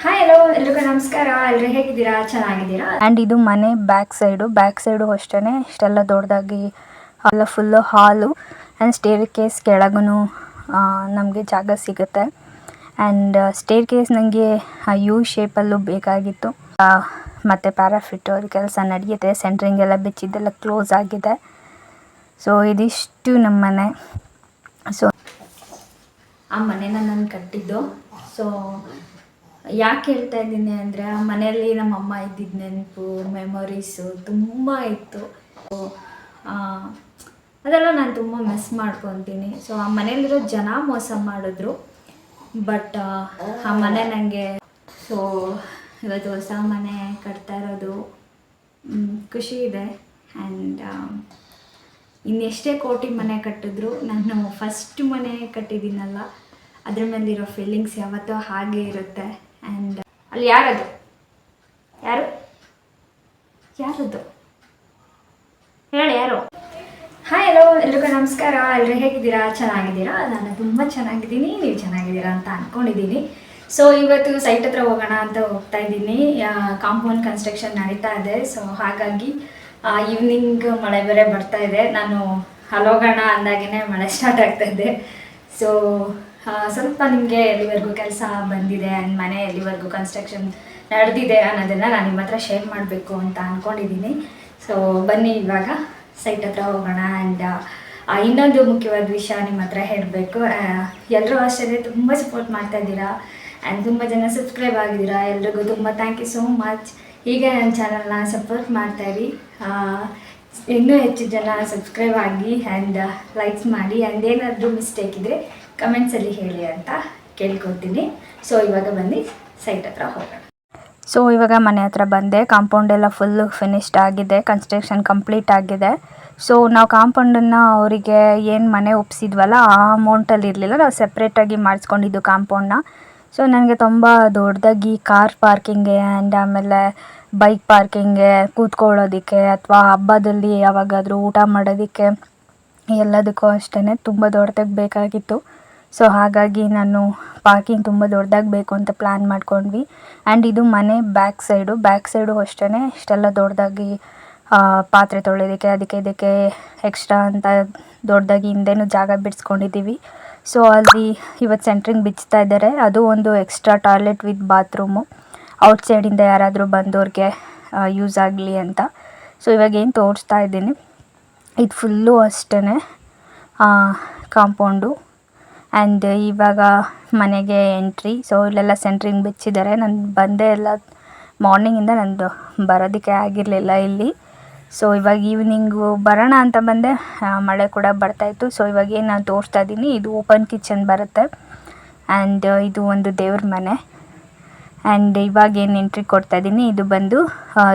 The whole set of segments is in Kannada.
ಹಾಯ್ ಹಲೋ ಎಲ್ರಿಗೂ ನಮಸ್ಕಾರ. ಎಲ್ಲರೂ ಹೇಗಿದ್ದೀರಾ? ಚೆನ್ನಾಗಿದ್ದೀರಾ? ಆ್ಯಂಡ್ ಇದು ಮನೆ ಬ್ಯಾಕ್ ಸೈಡು ಬ್ಯಾಕ್ ಸೈಡು ಅಷ್ಟೇ ಇಷ್ಟೆಲ್ಲ ದೊಡ್ಡದಾಗಿ ಎಲ್ಲ ಫುಲ್ಲು ಹಾಲು ಆ್ಯಂಡ್ ಸ್ಟೇರ್ ಕೇಸ್ ಕೆಳಗೂ ನಮಗೆ ಜಾಗ ಸಿಗುತ್ತೆ. ಆ್ಯಂಡ್ ಸ್ಟೇರ್ ಕೇಸ್ ನನಗೆ ಯು ಶೇಪಲ್ಲೂ ಬೇಕಾಗಿತ್ತು. ಮತ್ತು ಮತ್ತೆ ಪ್ಯಾರಾಫಿಟ್ ಅವ್ರ ಕೆಲಸ ನಡೆಯುತ್ತೆ. ಸೆಂಟ್ರಿಂಗ್ ಎಲ್ಲ ಬಿಚ್ಚಿದ್ದೆಲ್ಲ ಕ್ಲೋಸ್ ಆಗಿದೆ. ಸೊ ಇದಿಷ್ಟು ನಮ್ಮ ಮನೆ. ಸೊ ಆ ಮನೇನ ನಾನು ಕಟ್ಟಿದ್ದು. ಸೊ ಯಾಕೆ ಹೇಳ್ತಾ ಇದ್ದೀನಿ ಅಂದರೆ ಆ ಮನೆಯಲ್ಲಿ ನಮ್ಮ ಅಮ್ಮ ಇದ್ದಿದ್ದ ನೆನಪು ಮೆಮೊರೀಸು ತುಂಬ ಇತ್ತು. ಅದೆಲ್ಲ ನಾನು ತುಂಬ ಮಿಸ್ ಮಾಡ್ಕೊತೀನಿ. ಸೊ ಆ ಮನೇಲಿರೋ ಜನ ಮೋಸ ಮಾಡಿದ್ರು. ಬಟ್ ಆ ಮನೆ ನನಗೆ ಸೊ ಇವತ್ತು ಹೊಸ ಮನೆ ಕಟ್ತಾ ಇರೋದು ಖುಷಿ ಇದೆ. ಆ್ಯಂಡ್ ಇನ್ನೆಷ್ಟೇ ಕೋಟಿ ಮನೆ ಕಟ್ಟಿದ್ರು, ನಾನು ಫಸ್ಟ್ ಮನೆ ಕಟ್ಟಿದ್ದೀನಲ್ಲ, ಅದ್ರ ಮೇಲಿರೋ ಫೀಲಿಂಗ್ಸ್ ಯಾವತ್ತೋ ಹಾಗೆ ಇರುತ್ತೆ. ಆ್ಯಂಡ್ ಅಲ್ಲಿ ಯಾರದು? ಯಾರು? ಯಾರದು? ಹೇಳಿ ಯಾರು? ಹಾಯ್ ಹಲೋ ಎಲ್ರಿಗೂ ನಮಸ್ಕಾರ. ಎಲ್ಲರೂ ಹೇಗಿದ್ದೀರಾ? ಚೆನ್ನಾಗಿದ್ದೀರಾ? ನಾನು ತುಂಬ ಚೆನ್ನಾಗಿದ್ದೀನಿ. ನೀವು ಚೆನ್ನಾಗಿದ್ದೀರಾ ಅಂತ ಅಂದ್ಕೊಂಡಿದ್ದೀನಿ ಸೊ ಇವತ್ತು ಸೈಟ್ ಹತ್ರ ಹೋಗೋಣ ಅಂತ ಹೋಗ್ತಾ ಇದ್ದೀನಿ. ಕಾಂಪೌಂಡ್ ಕನ್ಸ್ಟ್ರಕ್ಷನ್ ನಡೀತಾ ಇದೆ. ಸೊ ಹಾಗಾಗಿ ಈವ್ನಿಂಗ್ ಮಳೆ ಬೇರೆ ಬರ್ತಾ ಇದೆ. ನಾನು ಅಲ್ಲೋಗೋಣ ಅಂದಾಗೇ ಮಳೆ ಸ್ಟಾರ್ಟ್ ಆಗ್ತಾ ಇದೆ. ಸೊ ಸ್ವಲ್ಪ ನಿಮಗೆ ಎಲ್ಲಿವರೆಗೂ ಕೆಲಸ ಬಂದಿದೆ ಆ್ಯಂಡ್ ಮನೆ ಎಲ್ಲಿವರೆಗೂ ಕನ್ಸ್ಟ್ರಕ್ಷನ್ ನಡೆದಿದೆ ಅನ್ನೋದನ್ನ ನಾನು ನಿಮ್ಮ ಹತ್ರ ಶೇರ್ ಮಾಡಬೇಕು ಅಂತ ಅಂದ್ಕೊಂಡಿದ್ದೀನಿ ಸೊ ಬನ್ನಿ ಇವಾಗ ಸೈಟ್ ಹತ್ರ ಹೋಗೋಣ ಆ್ಯಂಡ್ ಇನ್ನೊಂದು ಮುಖ್ಯವಾದ ವಿಷಯ ನಿಮ್ಮ ಹತ್ರ ಹೇಳಬೇಕು. ಎಲ್ಲರೂ ಅಷ್ಟೇ ತುಂಬ ಸಪೋರ್ಟ್ ಮಾಡ್ತಾ ಇದ್ದೀರಾ ಆ್ಯಂಡ್ ತುಂಬ ಜನ ಸಬ್ಸ್ಕ್ರೈಬ್ ಆಗಿದ್ದೀರಾ. ಎಲ್ರಿಗೂ ತುಂಬ ಥ್ಯಾಂಕ್ ಯು ಸೋ ಮಚ್ ಹೀಗೆ ನನ್ನ ಚಾನಲ್ನ ಸಪೋರ್ಟ್ ಮಾಡ್ತಾಯಿರಿ ಇನ್ನೂ ಹೆಚ್ಚು ಜನ ಸಬ್ಸ್ಕ್ರೈಬ್ ಆಗಿ ಆ್ಯಂಡ್ ಲೈಕ್ಸ್ ಮಾಡಿ. ಆ್ಯಂಡ್ ಏನಾದರೂ ಮಿಸ್ಟೇಕ್ ಇದ್ದರೆ ಕಮೆಂಟ್ಸಲ್ಲಿ ಹೇಳಿ ಅಂತ ಕೇಳ್ಕೊತೀನಿ. ಸೊ ಇವಾಗ ಬನ್ನಿ ಸೈಟ್ ಹತ್ರ ಹೋಗೋಣ. ಸೊ ಇವಾಗ ಮನೆ ಹತ್ರ ಬಂದೆ. ಕಾಂಪೌಂಡ್ ಎಲ್ಲ ಫುಲ್ಲು ಫಿನಿಶ್ಡ್ ಆಗಿದೆ. ಕನ್ಸ್ಟ್ರಕ್ಷನ್ ಕಂಪ್ಲೀಟ್ ಆಗಿದೆ. ಸೊ ನಾವು ಕಾಂಪೌಂಡನ್ನು ಅವರಿಗೆ ಏನು ಮನೆ ಒಪ್ಸಿದ್ವಲ್ಲ, ಆ ಅಮೌಂಟಲ್ಲಿ ಇರಲಿಲ್ಲ. ನಾವು ಸೆಪ್ರೇಟಾಗಿ ಮಾಡಿಸ್ಕೊಂಡಿದ್ದು ಕಾಂಪೌಂಡನ್ನ ಸೊ ನನಗೆ ತುಂಬ ದೊಡ್ಡದಾಗಿ ಕಾರ್ ಪಾರ್ಕಿಂಗ್ಗೆ ಆ್ಯಂಡ್ ಆಮೇಲೆ ಬೈಕ್ ಪಾರ್ಕಿಂಗ್ಗೆ ಕೂತ್ಕೊಳ್ಳೋದಕ್ಕೆ ಅಥವಾ ಹಬ್ಬದಲ್ಲಿ ಯಾವಾಗಾದರೂ ಊಟ ಮಾಡೋದಕ್ಕೆ ಎಲ್ಲದಕ್ಕೂ ಅಷ್ಟೇ ತುಂಬ ದೊಡ್ಡದಾಗಿ ಬೇಕಾಗಿತ್ತು. ಸೊ ಹಾಗಾಗಿ ನಾನು ಪಾರ್ಕಿಂಗ್ ತುಂಬ ದೊಡ್ಡದಾಗಿ ಬೇಕು ಅಂತ ಪ್ಲ್ಯಾನ್ ಮಾಡ್ಕೊಂಡ್ವಿ. ಆ್ಯಂಡ್ ಇದು ಮನೆ ಬ್ಯಾಕ್ ಸೈಡು ಬ್ಯಾಕ್ ಸೈಡು ಅಷ್ಟೇ ಇಷ್ಟೆಲ್ಲ ದೊಡ್ಡದಾಗಿ ಪಾತ್ರೆ ತೊಳೆಯೋದಕ್ಕೆ, ಅದಕ್ಕೆ ಇದಕ್ಕೆ ಎಕ್ಸ್ಟ್ರಾ ಅಂತ ದೊಡ್ಡದಾಗಿ ಹಿಂದೇನು ಜಾಗ ಬಿಡಿಸ್ಕೊಂಡಿದ್ದೀವಿ. ಸೊ ಅಲ್ಲಿ ಇವತ್ತು ಸೆಂಟ್ರಿಂಗ್ ಬಿಚ್ತಾ ಇದ್ದಾರೆ. ಅದು ಒಂದು ಎಕ್ಸ್ಟ್ರಾ ಟಾಯ್ಲೆಟ್ ವಿತ್ ಬಾತ್ರೂಮು ಔಟ್ಸೈಡಿಂದ ಯಾರಾದರೂ ಬಂದವ್ರಿಗೆ ಯೂಸ್ ಆಗಲಿ ಅಂತ. ಸೊ ಇವಾಗ ಏನು ತೋರಿಸ್ತಾ ಇದ್ದೀನಿ. ಇದು ಫುಲ್ಲು ಅಷ್ಟೇ ಕಾಂಪೌಂಡು ಆ್ಯಂಡ್ ಇವಾಗ ಮನೆಗೆ ಎಂಟ್ರಿ ಸೊ ಇಲ್ಲೆಲ್ಲ ಸೆಂಟ್ರಿಂಗ್ ಬಿಚ್ಚಿದ್ದಾರೆ. ನಾನು ಬಂದೇ ಎಲ್ಲ ಮಾರ್ನಿಂಗಿಂದ ನಂದು ಬರೋದಕ್ಕೆ ಆಗಿರಲಿಲ್ಲ ಇಲ್ಲಿ. ಸೊ ಇವಾಗ ಈವ್ನಿಂಗು ಬರೋಣ ಅಂತ ಬಂದೆ. ಮಳೆ ಕೂಡ ಬರ್ತಾಯಿತ್ತು ಸೊ ಇವಾಗ ಏನು ನಾನು ತೋರಿಸ್ತಾ ಇದ್ದೀನಿ, ಇದು ಓಪನ್ ಕಿಚನ್ ಬರುತ್ತೆ. ಆ್ಯಂಡ್ ಇದು ಒಂದು ದೇವ್ರ ಮನೆ. ಆ್ಯಂಡ್ ಇವಾಗ ಏನು ಎಂಟ್ರಿ ಕೊಡ್ತಾ ಇದ್ದೀನಿ, ಇದು ಬಂದು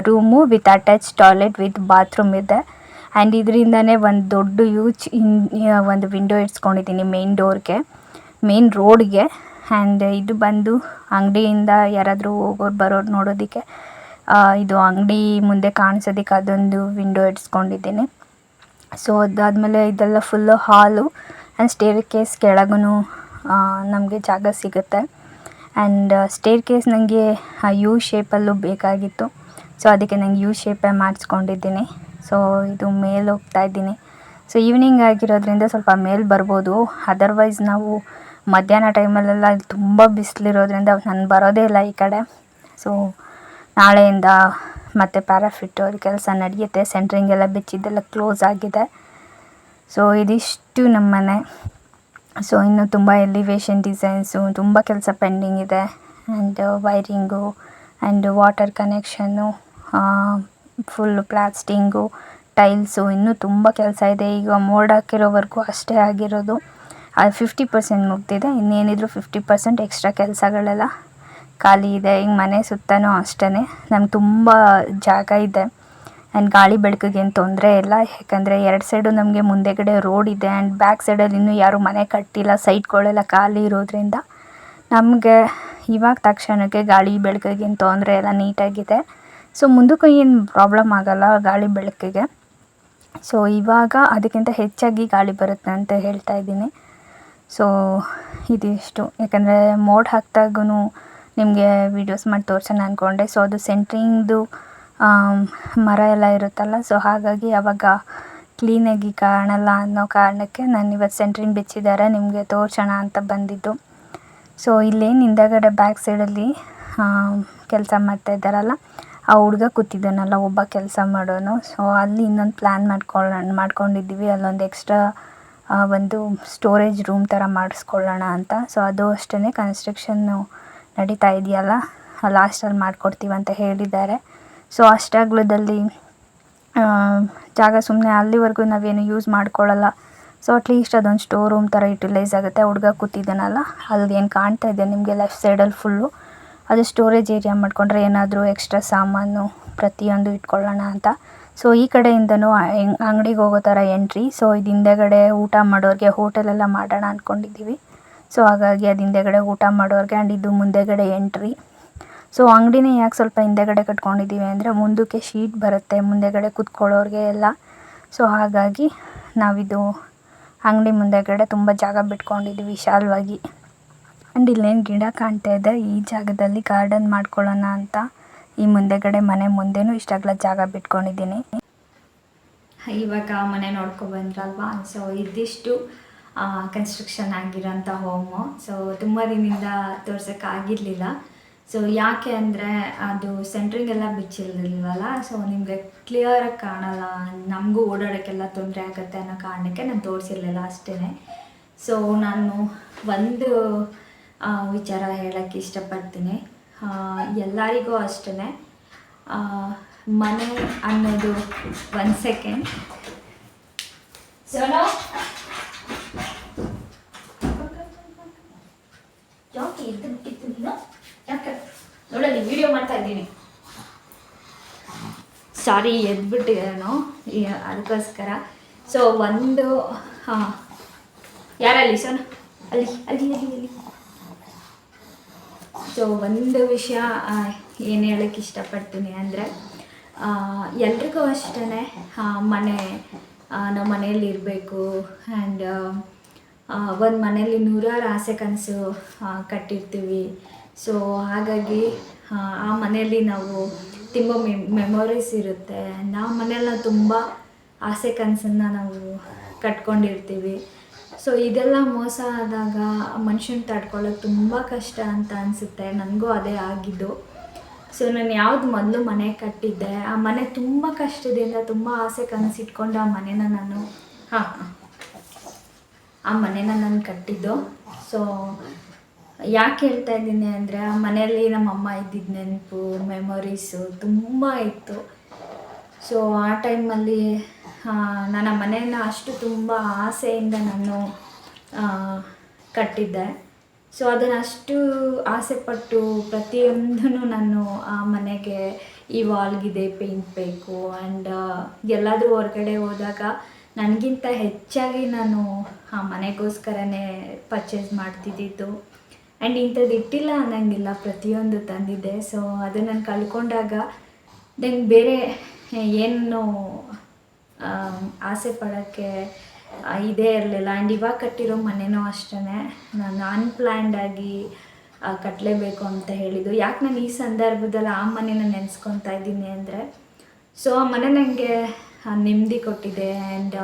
room with attach toilet with bathroom ಇದೆ. ಆ್ಯಂಡ್ ಇದರಿಂದನೇ ಒಂದು ದೊಡ್ಡ ಯೂಚ್ ಒಂದು ವಿಂಡೋ ಇಡ್ಸ್ಕೊಂಡಿದ್ದೀನಿ ಮೇನ್ ಡೋರ್ಗೆ ಮೇನ್ ರೋಡ್ಗೆ ಆ್ಯಂಡ್ ಇದು ಬಂದು ಅಂಗಡಿಯಿಂದ ಯಾರಾದರೂ ಹೋಗೋರು ಬರೋರು ನೋಡೋದಕ್ಕೆ ಇದು ಅಂಗಡಿ ಮುಂದೆ ಕಾಣಿಸೋದಕ್ಕೆ ಅದೊಂದು ವಿಂಡೋ ಇಡ್ಸ್ಕೊಂಡಿದ್ದೀನಿ ಸೊ ಅದಾದಮೇಲೆ ಇದೆಲ್ಲ ಫುಲ್ಲು ಹಾಲು ಆ್ಯಂಡ್ ಸ್ಟೇರ್ ಕೇಸ್ ಕೆಳಗೂ ನಮಗೆ ಜಾಗ ಸಿಗುತ್ತೆ. ಆ್ಯಂಡ್ ಸ್ಟೇರ್ ಕೇಸ್ ನನಗೆ ಯು ಶೇಪಲ್ಲೂ ಬೇಕಾಗಿತ್ತು. ಸೊ ಅದಕ್ಕೆ ನಂಗೆ ಯು ಶೇಪೇ ಮಾಡಿಸ್ಕೊಂಡಿದ್ದೀನಿ ಸೊ ಇದು ಮೇಲೆ ಹೋಗ್ತಾ ಇದ್ದೀನಿ. ಸೊ ಈವ್ನಿಂಗ್ ಆಗಿರೋದ್ರಿಂದ ಸ್ವಲ್ಪ ಮೇಲೆ ಬರ್ಬೋದು. ಅದರ್ವೈಸ್ ನಾವು ಮಧ್ಯಾಹ್ನ ಟೈಮಲ್ಲೆಲ್ಲ ತುಂಬ ಬಿಸಿಲಿರೋದ್ರಿಂದ ನಾನು ಬರೋದೇ ಇಲ್ಲ ಈ ಕಡೆ. ಸೊ ನಾಳೆಯಿಂದ ಮತ್ತೆ ಪ್ಯಾರಾಫಿಟ್ ಅವ್ರ ಕೆಲಸ ನಡೆಯುತ್ತೆ. ಸೆಂಟ್ರಿಂಗ್ ಎಲ್ಲ ಬಿಚ್ಚಿದ್ದೆಲ್ಲ ಕ್ಲೋಸ್ ಆಗಿದೆ. ಸೊ ಇದಿಷ್ಟು ನಮ್ಮನೆ. ಸೊ ಇನ್ನು ತುಂಬ ಎಲಿವೇಶನ್ ಡಿಸೈನ್ಸು ತುಂಬ ಕೆಲಸ ಪೆಂಡಿಂಗ್ ಇದೆ. And wiring and water connection full plastering tiles ಇನ್ನೂ ತುಂಬ ಕೆಲಸ ಇದೆ. ಈಗ ಮೋಡ್ ಹಾಕಿರೋವರೆಗೂ ಅಷ್ಟೇ ಆಗಿರೋದು. ಅದು ಫಿಫ್ಟಿ ಪರ್ಸೆಂಟ್ ಮುಗ್ದಿದೆ. ಇನ್ನೇನಿದ್ರು ಫಿಫ್ಟಿ ಪರ್ಸೆಂಟ್ ಎಕ್ಸ್ಟ್ರಾ ಕೆಲಸಗಳೆಲ್ಲ ಖಾಲಿ ಇದೆ. ಈಗ ಮನೆ ಸುತ್ತಲೂ ಅಷ್ಟೇ ನಮ್ಗೆ ತುಂಬ ಜಾಗ ಇದೆ. ಆ್ಯಂಡ್ ಗಾಳಿ ಬೆಳಕಿಗೇನು ತೊಂದರೆ ಇಲ್ಲ. ಯಾಕಂದರೆ ಎರಡು ಸೈಡು ನಮಗೆ ಮುಂದೆಗಡೆ ರೋಡ್ ಇದೆ ಆ್ಯಂಡ್ ಬ್ಯಾಕ್ ಸೈಡಲ್ಲಿ ಇನ್ನೂ ಯಾರೂ ಮನೆ ಕಟ್ಟಿಲ್ಲ. ಸೈಟ್ಗಳೆಲ್ಲ ಖಾಲಿ ಇರೋದ್ರಿಂದ ನಮಗೆ ಇವಾಗ ತಕ್ಷಣಕ್ಕೆ ಗಾಳಿ ಬೆಳಕಿಗೇನು ತೊಂದರೆ ಎಲ್ಲ ನೀಟಾಗಿದೆ ಸೊ ಮುಂದಕ್ಕೂ ಏನು ಪ್ರಾಬ್ಲಮ್ ಆಗಲ್ಲ ಗಾಳಿ ಬೆಳಕಿಗೆ. ಸೊ ಇವಾಗ ಅದಕ್ಕಿಂತ ಹೆಚ್ಚಾಗಿ ಗಾಳಿ ಬರುತ್ತೆ ಅಂತ ಹೇಳ್ತಾ ಇದ್ದೀನಿ. ಸೊ ಇದಿಷ್ಟು. ಯಾಕಂದರೆ ಮೋಡ್ ಹಾಕಿದಾಗೂ ನಿಮಗೆ ವೀಡಿಯೋಸ್ ಮಾಡಿ ತೋರ್ಸೋಣ ಅಂದ್ಕೊಂಡೆ ಸೊ ಅದು ಸೆಂಟ್ರಿಂಗ್ದು ಮರ ಎಲ್ಲ ಇರುತ್ತಲ್ಲ ಸೊ ಹಾಗಾಗಿ ಅವಾಗ ಕ್ಲೀನಾಗಿ ಕಾಣಲ್ಲ ಅನ್ನೋ ಕಾರಣಕ್ಕೆ ನಾನು ಇವತ್ತು ಸೆಂಟ್ರಿಂಗ್ ಬಿಚ್ಚಿದ್ದಾರೆ ನಿಮಗೆ ತೋರ್ಸೋಣ ಅಂತ ಬಂದಿದ್ದು. ಸೊ ಇಲ್ಲೇನು ಹಿಂದಗಡೆ ಬ್ಯಾಕ್ ಸೈಡಲ್ಲಿ ಕೆಲಸ ಮಾಡ್ತಾ ಇದ್ದಾರಲ್ಲ ಆ ಹುಡುಗ ಕೂತಿದ್ದಾನಲ್ಲ, ಒಬ್ಬ ಕೆಲಸ ಮಾಡೋನು. ಸೊ ಅಲ್ಲಿ ಇನ್ನೊಂದು ಪ್ಲ್ಯಾನ್ ಮಾಡ್ಕೊಳ್ಳೋಣ ಮಾಡ್ಕೊಂಡಿದ್ದೀವಿ. ಅಲ್ಲೊಂದು ಎಕ್ಸ್ಟ್ರಾ ಒಂದು ಸ್ಟೋರೇಜ್ ರೂಮ್ ಥರ ಮಾಡಿಸ್ಕೊಳ್ಳೋಣ ಅಂತ. ಸೊ ಅದು ಅಷ್ಟೇ ಕನ್ಸ್ಟ್ರಕ್ಷನ್ನು ನಡೀತಾ ಇದೆಯಲ್ಲ. ಲಾಸ್ಟಲ್ಲಿ ಅಂತ ಹೇಳಿದ್ದಾರೆ. ಸೊ ಅಷ್ಟಾಗ್ಲದಲ್ಲಿ ಜಾಗ ಸುಮ್ಮನೆ ಅಲ್ಲಿವರೆಗೂ ನಾವೇನು ಯೂಸ್ ಮಾಡ್ಕೊಳ್ಳಲ್ಲ ಸೊ ಅಟ್ಲೀಸ್ಟ್ ಅದೊಂದು ಸ್ಟೋರ್ ರೂಮ್ ಥರ ಯುಟಿಲೈಸ್ ಆಗುತ್ತೆ ಹುಡುಗ ಕೂತಿದ್ದಾನಲ್ಲ. ಅಲ್ಲಿ ಏನು ಕಾಣ್ತಾ ಇದೆ ನಿಮಗೆ ಲೆಫ್ಟ್ ಸೈಡಲ್ಲಿ ಫುಲ್ಲು ಅದು ಸ್ಟೋರೇಜ್ ಏರಿಯಾ ಮಾಡಿಕೊಂಡ್ರೆ ಏನಾದರೂ ಎಕ್ಸ್ಟ್ರಾ ಸಾಮಾನು ಪ್ರತಿಯೊಂದು ಇಟ್ಕೊಳ್ಳೋಣ ಅಂತ. ಸೊ ಈ ಕಡೆಯಿಂದನೂ ಅಂಗಡಿಗೆ ಹೋಗೋ ಥರ ಎಂಟ್ರಿ ಸೊ ಇದು ಹಿಂದೆಗಡೆ ಊಟ ಮಾಡೋರಿಗೆ ಹೋಟೆಲೆಲ್ಲ ಮಾಡೋಣ ಅಂದ್ಕೊಂಡಿದ್ದೀವಿ ಸೊ ಹಾಗಾಗಿ ಅದು ಹಿಂದೆಗಡೆ ಊಟ ಮಾಡೋರಿಗೆ ಆ್ಯಂಡ್ ಇದು ಮುಂದೆಗಡೆ ಎಂಟ್ರಿ ಸೊ ಅಂಗಡಿನೇ ಯಾಕೆ ಸ್ವಲ್ಪ ಹಿಂದೆಗಡೆ ಕಟ್ಕೊಂಡಿದ್ದೀವಿ ಅಂದರೆ ಮುಂದಕ್ಕೆ ಶೀಟ್ ಬರುತ್ತೆ, ಮುಂದೆಗಡೆ ಕೂತ್ಕೊಳ್ಳೋರಿಗೆ ಎಲ್ಲ. ಸೊ ಹಾಗಾಗಿ ನಾವಿದು ಅಂಗಡಿ ಮುಂದೆಗಡೆ ತುಂಬ ಜಾಗ ಬಿಟ್ಕೊಂಡಿದ್ದೀವಿ ವಿಶಾಲವಾಗಿ. ಆ್ಯಂಡ್ ಇಲ್ಲೇನು ಗಿಡ ಕಾಣ್ತಾ ಇದೆ? ಈ ಜಾಗದಲ್ಲಿ ಗಾರ್ಡನ್ ಮಾಡ್ಕೊಳ್ಳೋಣ ಅಂತ. ಈ ಮುಂದೆಗಡೆ ಮನೆ ಮುಂದೆನೂ ಇಷ್ಟಾಗ್ಲ ಜಾಗ ಬಿಟ್ಕೊಂಡಿದ್ದೀನಿ. ಇವಾಗ ಮನೆ ನೋಡ್ಕೊ ಬಂದ್ರಲ್ವಾ? ಸೊ ಇದಿಷ್ಟು ಕನ್ಸ್ಟ್ರಕ್ಷನ್ ಆಗಿರೋಂಥ ಹೋಮು ಸೊ ತುಂಬ ದಿನದಿಂದ ತೋರ್ಸೋಕ್ಕಾಗಿರಲಿಲ್ಲ ಸೊ ಯಾಕೆ ಅಂದರೆ ಅದು ಸೆಂಟ್ರಿಂಗ್ ಎಲ್ಲ ಬಿಚ್ಚಿರಲಿಲ್ವಲ್ಲ? ಸೊ ನಿಮಗೆ ಕ್ಲಿಯರಾಗಿ ಕಾಣಲ್ಲ. ನಮಗೂ ಓಡಾಡೋಕ್ಕೆಲ್ಲ ತೊಂದರೆ ಆಗುತ್ತೆ ಅನ್ನೋ ಕಾರಣಕ್ಕೆ ನಾನು ತೋರಿಸಿರ್ಲಿಲ್ಲ ಅಷ್ಟೇ ಸೊ ನಾನು ಒಂದು ವಿಚಾರ ಹೇಳಕ್ಕೆ ಇಷ್ಟಪಡ್ತೀನಿ. ಎಲ್ಲರಿಗೂ ಅಷ್ಟೇ ಮನೆ ಅನ್ನೋದು ಒನ್ ಸೆಕೆಂಡ್ ಸೋನೋ? ಯಾಕೆ ಎದ್ದು ಬಿಟ್ಟಿತ್ತು ನೀನು? ಯಾಕೆ? ನೋಡಲ್ಲಿ ವಿಡಿಯೋ ಮಾಡ್ತಾ ಇದ್ದೀನಿ. ಸಾರಿ ಎದ್ಬಿಟ್ಟಿದ್ದೇನು ಅದಕ್ಕೋಸ್ಕರ. ಸೊ ಒಂದು ಹಾಂ. ಯಾರಲ್ಲಿ ಸೋನು? ಅಲ್ಲಿ ಅಲ್ಲಿ ಅಲ್ಲಿ ಅಲ್ಲಿ. ಸೊ ಒಂದು ವಿಷಯ ಏನು ಹೇಳಕ್ಕೆ ಇಷ್ಟಪಡ್ತೀನಿ ಅಂದರೆ ಎಲ್ರಿಗೂ ಅಷ್ಟೇ ಮನೆ ನಮ್ಮ ಮನೆಯಲ್ಲಿ ಇರಬೇಕು ಆ್ಯಂಡ್ ಒಂದು ಮನೆಯಲ್ಲಿ ನೂರಾರು ಆಸೆ ಕನಸು ಕಟ್ಟಿರ್ತೀವಿ. ಸೊ ಹಾಗಾಗಿ ಆ, ಆ ಮನೆಯಲ್ಲಿ ನಾವು ತುಂಬ ಮೆಮೊರೀಸ್ ಇರುತ್ತೆ. ನಾವು ಮನೇಲಿ ನಾವು ತುಂಬ ಆಸೆ ಕನಸನ್ನು ನಾವು ಕಟ್ಕೊಂಡಿರ್ತೀವಿ. ಸೊ ಇದೆಲ್ಲ ಮೋಸ ಆದಾಗ ಮನುಷ್ಯನ ತಡ್ಕೊಳ್ಳೋಕೆ ತುಂಬ ಕಷ್ಟ ಅಂತ ಅನಿಸುತ್ತೆ. ನನಗೂ ಅದೇ ಆಗಿದ್ದು. ಸೊ ನಾನು ಯಾವ್ದು ಮೊದಲು ಮನೆ ಕಟ್ಟಿದ್ದೆ. ಆ ಮನೆ ತುಂಬ ಕಷ್ಟದಿಂದ ತುಂಬ ಆಸೆ ಕನಸಿಟ್ಕೊಂಡು ಆ ಮನೆನ ನಾನು ಹಾಂ ಆ ಮನೆನ ನಾನು ಕಟ್ಟಿದ್ದು. ಸೊ ಯಾಕೆ ಹೇಳ್ತಾ ಇದ್ದೀನಿ ಅಂದರೆ ಆ ಮನೆಯಲ್ಲಿ ನಮ್ಮ ಅಮ್ಮ ಇದ್ದಿದ್ದ ನೆನಪು ಮೆಮೊರೀಸು ತುಂಬ ಇತ್ತು. ಸೊ ಆ ಟೈಮಲ್ಲಿ ನಾನು ಆ ಮನೆಯನ್ನು ಅಷ್ಟು ತುಂಬ ಆಸೆಯಿಂದ ನಾನು ಕಟ್ಟಿದ್ದೆ. ಸೊ ಅದನ್ನು ಅಷ್ಟು ಆಸೆ ಪಟ್ಟು ಪ್ರತಿಯೊಂದನ್ನು ನಾನು ಆ ಮನೆಗೆ ಈ ವಾಲ್ಗಿದೆ ಪೇಂಟ್ ಬೇಕು ಆ್ಯಂಡ್ ಎಲ್ಲಾದರೂ ಹೊರಗಡೆ ಹೋದಾಗ ನನಗಿಂತ ಹೆಚ್ಚಾಗಿ ನಾನು ಆ ಮನೆಗೋಸ್ಕರನೇ ಪರ್ಚೇಸ್ ಮಾಡ್ತಿದ್ದಿದ್ದು. ಆ್ಯಂಡ್ ಇಂಥದ್ದು ಇಟ್ಟಿಲ್ಲ ಅನ್ನಂಗಿಲ್ಲ, ಪ್ರತಿಯೊಂದು ತಂದಿದ್ದೆ. ಸೊ ಅದನ್ನು ನಾನು ಕಳ್ಕೊಂಡಾಗ, ನಂಗೆ ಬೇರೆ ಏನು ಆಸೆ ಪಡೋಕ್ಕೆ ಇದೇ ಇರಲಿಲ್ಲ. ಆ್ಯಂಡ್ ಇವಾಗ ಕಟ್ಟಿರೋ ಮನೆಯೂ ಅಷ್ಟೇ ನಾನು ಅನ್ಪ್ಲ್ಯಾಂಡ್ ಆಗಿ ಕಟ್ಟಲೇಬೇಕು ಅಂತ ಹೇಳಿದ್ದು. ಯಾಕೆ ನಾನು ಈ ಸಂದರ್ಭದಲ್ಲಿ ಆ ಮನೇನ ನೆನೆಸ್ಕೊತಾ ಇದ್ದೀನಿ ಅಂದರೆ ಸೊ ಆ ಮನೆ ನನಗೆ ನೆಮ್ಮದಿ ಕೊಟ್ಟಿದೆ. ಆ್ಯಂಡ್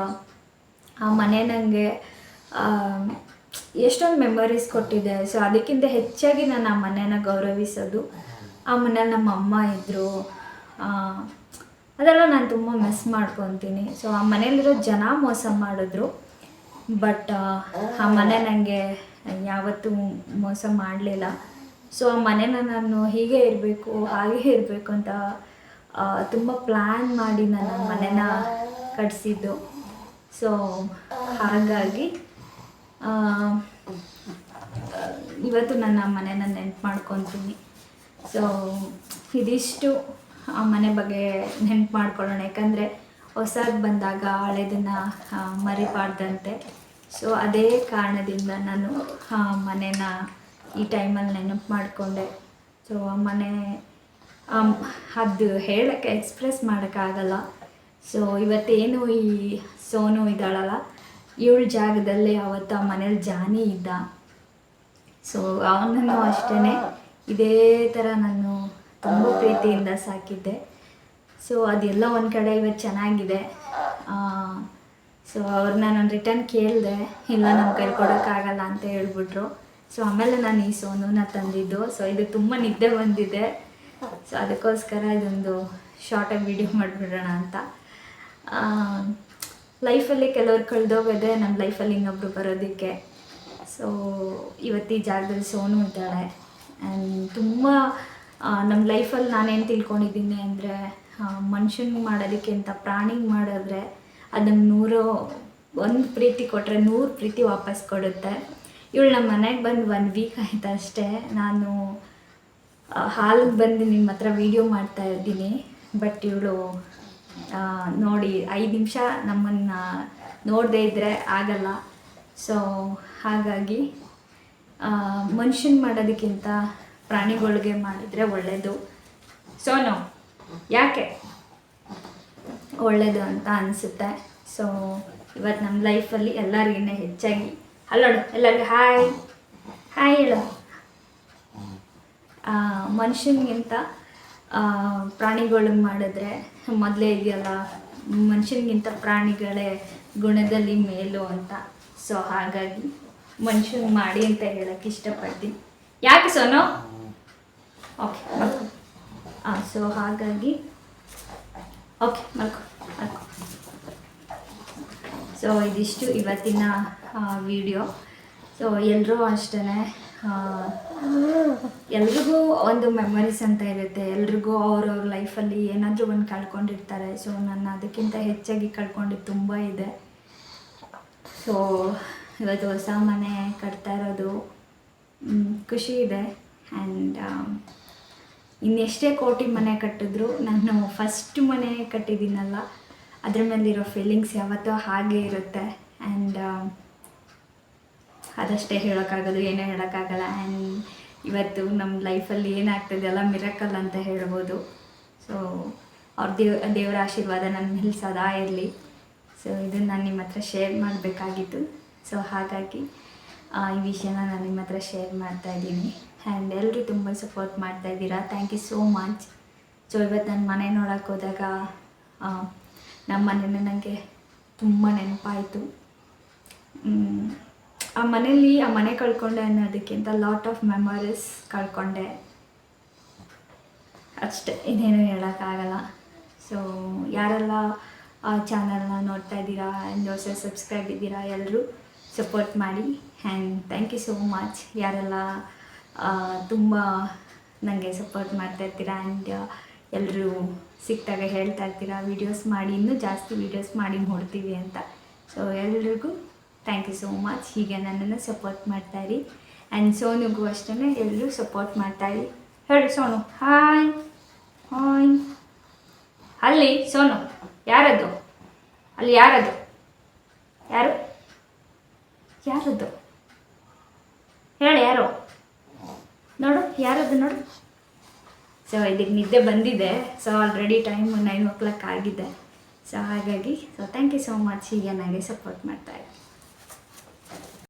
ಆ ಮನೆ ನನಗೆ ಎಷ್ಟೊಂದು ಮೆಮೊರೀಸ್ ಕೊಟ್ಟಿದೆ. ಸೊ ಅದಕ್ಕಿಂತ ಹೆಚ್ಚಾಗಿ ನಾನು ಆ ಮನೆನ ಗೌರವಿಸೋದು. ಆ ಮನೇಲಿ ನಮ್ಮ ಅಮ್ಮ ಇದ್ದರು ಅದೆಲ್ಲ ನಾನು ತುಂಬ ಮಿಸ್ ಮಾಡ್ಕೊತೀನಿ. ಸೊ ಆ ಮನೇಲಿರೋ ಜನ ಮೋಸ ಮಾಡಿದ್ರು. ಬಟ್ ಆ ಮನೆ ನನಗೆ ಯಾವತ್ತೂ ಮೋಸ ಮಾಡಲಿಲ್ಲ. ಸೊ ಆ ಮನೇನ ನಾನು ಹೀಗೆ ಇರಬೇಕು, ಹಾಗೆ ಇರಬೇಕು ಅಂತ ತುಂಬ ಪ್ಲ್ಯಾನ್ ಮಾಡಿ ನಾನು ಆ ಮನೇನ ಕಟ್ಟಿಸಿದ್ದು ಸೊ ಹಾಗಾಗಿ ಇವತ್ತು ನಾನು ಆ ಮನೇನ ನೆನ್ಪು ಮಾಡ್ಕೊತೀನಿ. ಸೊ ಇದಿಷ್ಟು. ಆ ಮನೆ ಬಗ್ಗೆ ನೆನ್ಪು ಮಾಡ್ಕೊಳ್ಳೋಣ. ಯಾಕಂದರೆ ಹೊಸದು ಬಂದಾಗ ಹಳೆದನ್ನು ಮರಿಬಾರ್ದಂತೆ. ಸೊ ಅದೇ ಕಾರಣದಿಂದ ನಾನು, ಆ, ಮನೇನ ಈ ಟೈಮಲ್ಲಿ ನೆನಪು ಮಾಡಿಕೊಂಡೆ. ಸೊ ಆ ಮನೆ ಅದು ಹೇಳೋಕ್ಕೆ ಎಕ್ಸ್ಪ್ರೆಸ್ ಮಾಡೋಕ್ಕಾಗಲ್ಲ ಸೊ ಇವತ್ತೇನು ಈ ಸೋನು ಇದ್ದಾಳಲ್ಲ, ಇವಳ ಜಾಗದಲ್ಲಿ ಅವತ್ತು ಆ ಮನೇಲಿ ಜಾನಿ ಇದ್ದ. ಸೊ ಅವನನ್ನು ಅಷ್ಟೇ ಇದೇ ಥರ ನಾನು ತುಂಬ ಪ್ರೀತಿಯಿಂದ ಸಾಕಿದ್ದೆ. ಸೊ ಅದೆಲ್ಲ ಒಂದು ಕಡೆ ಇವತ್ತು ಚೆನ್ನಾಗಿದೆ. ಸೊ ಅವ್ರನ್ನ ನಾನು ರಿಟರ್ನ್ ಕೇಳಿದೆ. ಇಲ್ಲ ನಮ್ಮ ಕೈ ಕೊಡೋಕ್ಕಾಗಲ್ಲ ಅಂತ ಹೇಳ್ಬಿಟ್ರು. ಸೊ ಆಮೇಲೆ ನಾನು ಈ ಸೋನುನ ತಂದಿದ್ದು. ಸೊ ಇದು ತುಂಬ ನಿದ್ದೆ ಬಂದಿದೆ. ಸೊ ಅದಕ್ಕೋಸ್ಕರ ಇದೊಂದು ಶಾರ್ಟಾಗಿ ವಿಡಿಯೋ ಮಾಡಿಬಿಡೋಣ ಅಂತ. ಲೈಫಲ್ಲಿ ಕೆಲವ್ರು ಕಳೆದೋಗೋದೆ ನಮ್ಮ ಲೈಫಲ್ಲಿ ಇನ್ನೊಬ್ರು ಬರೋದಕ್ಕೆ. ಸೊ ಇವತ್ತು ಈ ಜಾಗದಲ್ಲಿ ಸೋನು ಇದ್ದಾಳೆ. ಆ್ಯಂಡ್ ತುಂಬ ನಮ್ಮ ಲೈಫಲ್ಲಿ ನಾನೇನು ತಿಳ್ಕೊಂಡಿದ್ದೀನಿ ಅಂದರೆ ಮನುಷ್ಯನಿಗೆ ಮಾಡೋದಕ್ಕಿಂತ ಪ್ರಾಣಿಂಗ್ ಮಾಡಿದ್ರೆ ಅದನ್ನು ನೂರು, ಒಂದು ಪ್ರೀತಿ ಕೊಟ್ಟರೆ ನೂರು ಪ್ರೀತಿ ವಾಪಸ್ ಕೊಡುತ್ತೆ. ಇವಳು ನಮ್ಮ ಮನೆಗೆ ಬಂದು ಒನ್ ವೀಕ್ ಆಯ್ತು ಅಷ್ಟೇ. ನಾನು ಹಾಲಿಗೆ ಬಂದು ನಿಮ್ಮ ಹತ್ರ ವೀಡಿಯೋ ಮಾಡ್ತಾ ಇದ್ದೀನಿ. ಬಟ್ ಇವಳು ನೋಡಿ, ಐದು ನಿಮಿಷ ನಮ್ಮನ್ನು ನೋಡದೇ ಇದ್ದರೆ ಆಗಲ್ಲ. ಸೊ ಹಾಗಾಗಿ ಮನುಷ್ಯನ ಮಾಡೋದಕ್ಕಿಂತ ಪ್ರಾಣಿಗಳಿಗೆ ಮಾಡಿದ್ರೆ ಒಳ್ಳೆಯದು ಸೋನು ಯಾಕೆ? ಒಳ್ಳೆಯದು ಅಂತ ಅನಿಸುತ್ತೆ. ಸೊ ಇವತ್ತು ನಮ್ಮ ಲೈಫಲ್ಲಿ ಎಲ್ಲರಿಗಿನ್ನ ಹೆಚ್ಚಾಗಿ ಅಲ್ಲೋಡು ಎಲ್ಲರಿಗೂ ಹಾಯ್ ಹಾಯ್ ಹೇಳು. ಮನುಷ್ಯನಿಗಿಂತ ಪ್ರಾಣಿಗಳಿಗೆ ಮಾಡಿದ್ರೆ ಮೊದಲೇ ಇದೆಯಲ್ಲ, ಮನುಷ್ಯನಿಗಿಂತ ಪ್ರಾಣಿಗಳೇ ಗುಣದಲ್ಲಿ ಮೇಲು ಅಂತ. ಸೊ ಹಾಗಾಗಿ ಮನುಷ್ಯನ್ ಮಾಡಿ ಅಂತ ಹೇಳಕ್ಕೆ ಇಷ್ಟಪಡ್ತೀನಿ. ಯಾಕೆ, ಸೋನು? ಓಕೆ ಹಾಂ ಸೊ ಹಾಗಾಗಿ, ಓಕೆ, ಮಲ್ಕೊ ಮಲ್ಕೊ. ಸೊ ಇದಿಷ್ಟು ಇವತ್ತಿನ ವಿಡಿಯೋ ಸೊ ಎಲ್ಲರೂ ಅಷ್ಟೇ ಎಲ್ರಿಗೂ ಒಂದು ಮೆಮೊರೀಸ್ ಅಂತ ಇರುತ್ತೆ. ಎಲ್ರಿಗೂ ಅವ್ರವ್ರ ಲೈಫಲ್ಲಿ ಏನಾದರೂ ಒಂದು ಕಳ್ಕೊಂಡಿರ್ತಾರೆ. ಸೊ ನಾನು ಅದಕ್ಕಿಂತ ಹೆಚ್ಚಾಗಿ ಕಳ್ಕೊಂಡಿದ್ದು ತುಂಬ ಇದೆ. ಸೊ ಇವತ್ತು ಹೊಸ ಮನೆ ಕಟ್ತಾ ಇರೋದು ಖುಷಿ ಇದೆ. ಆ್ಯಂಡ್ ಇನ್ನೆಷ್ಟೇ ಕೋಟಿ ಮನೆ ಕಟ್ಟಿದ್ರು, ನಾನು ಫಸ್ಟ್ ಮನೆ ಕಟ್ಟಿದ್ದೀನಲ್ಲ, ಅದ್ರ ಮೇಲಿರೋ ಫೀಲಿಂಗ್ಸ್ ಯಾವತ್ತೂ ಹಾಗೆ ಇರುತ್ತೆ. ಆ್ಯಂಡ್ ಅದಷ್ಟೇ ಹೇಳೋಕ್ಕಾಗೋದು ಏನೂ ಹೇಳೋಕ್ಕಾಗಲ್ಲ. ಆ್ಯಂಡ್ ಇವತ್ತು ನಮ್ಮ ಲೈಫಲ್ಲಿ ಏನಾಗ್ತದೆ ಎಲ್ಲ ಮಿರಕಲ್ ಅಂತ ಹೇಳ್ಬೋದು. ಸೊ ಅವ್ರ ದೇವ್, ದೇವರ ಆಶೀರ್ವಾದ ನನ್ನ ಮೇಲೆ ಸದಾ ಇರಲಿ. ಸೊ ಇದನ್ನು ನಾನು ನಿಮ್ಮ ಹತ್ರ ಶೇರ್ ಮಾಡಬೇಕಾಗಿತ್ತು. ಸೊ ಹಾಗಾಗಿ ಈ ವಿಷಯನ ನಾನು ನಿಮ್ಮ ಹತ್ರ ಶೇರ್ ಮಾಡ್ತಾ ಇದ್ದೀನಿ. ಆ್ಯಂಡ್ ಎಲ್ಲರೂ ತುಂಬ ಸಪೋರ್ಟ್ ಮಾಡ್ತಾ ಇದ್ದೀರಾ? Thank you so much so ಇವತ್ತು ನಾನು ಮನೆ ನೋಡೋಕೆ ಹೋದಾಗ ನಮ್ಮ ಮನೇನ ನನಗೆ ತುಂಬ ನೆನಪಾಯಿತು. ಆ ಮನೇಲಿ ಆ ಮನೆ ಕಳ್ಕೊಂಡೆ ಅನ್ನೋದಕ್ಕಿಂತ ಲಾಟ್ ಆಫ್ ಮೆಮೊರೀಸ್ ಕಳ್ಕೊಂಡೆ. ಅಷ್ಟೇ, ಇನ್ನೇನು ಹೇಳೋಕ್ಕಾಗಲ್ಲ ಸೊ ಯಾರೆಲ್ಲ ಆ ಚಾನಲ್ನ ನೋಡ್ತಾ ಇದ್ದೀರಾ ಆ್ಯಂಡ್ ಹೊಸ ಸಬ್ಸ್ಕ್ರೈಬ್ ಇದ್ದೀರಾ ಎಲ್ಲರೂ ಸಪೋರ್ಟ್ ಮಾಡಿ. And thank you so much ಯಾರೆಲ್ಲ ತುಂಬ ನನಗೆ ಸಪೋರ್ಟ್ ಮಾಡ್ತಾ ಇರ್ತೀರಾ ಆ್ಯಂಡ್ ಎಲ್ಲರೂ ಸಿಕ್ತಾಗ ಹೇಳ್ತಾ ಇರ್ತೀರಾ ವೀಡಿಯೋಸ್ ಮಾಡಿ, ಇನ್ನೂ ಜಾಸ್ತಿ ವೀಡಿಯೋಸ್ ಮಾಡಿ ನೋಡ್ತೀವಿ ಅಂತ. ಸೊ ಎಲ್ರಿಗೂ ಥ್ಯಾಂಕ್ ಯು ಸೋ ಮಚ್ ಹೀಗೆ ನನ್ನನ್ನು ಸಪೋರ್ಟ್ ಮಾಡ್ತಾಯಿರಿ ಆ್ಯಂಡ್ ಸೋನುಗೂ ಅಷ್ಟೇ ಎಲ್ಲರೂ ಸಪೋರ್ಟ್ ಮಾಡ್ತಾಯಿರಿ ಹೇಳಿ ಸೋನು. ಹಾಯ್ ಹಾಯ್ ಅಲ್ಲಿ ಸೋನು. ಯಾರದು? ಅಲ್ಲಿ ಯಾರದು? ಯಾರು? ಯಾರದು? ಹೇಳಿ ಯಾರು? ನೋಡು, ಯಾರದು ನೋಡು. ಸೊ ಇದಕ್ಕೆ ನಿದ್ದೆ ಬಂದಿದೆ. So already time nine o'clock ಆಗಿದೆ. ಸೊ ಹಾಗಾಗಿ so thank you so much ಹೀಗೆ ನನಗೆ ಸಪೋರ್ಟ್ ಮಾಡ್ತಾ ಇದ್ದೀನಿ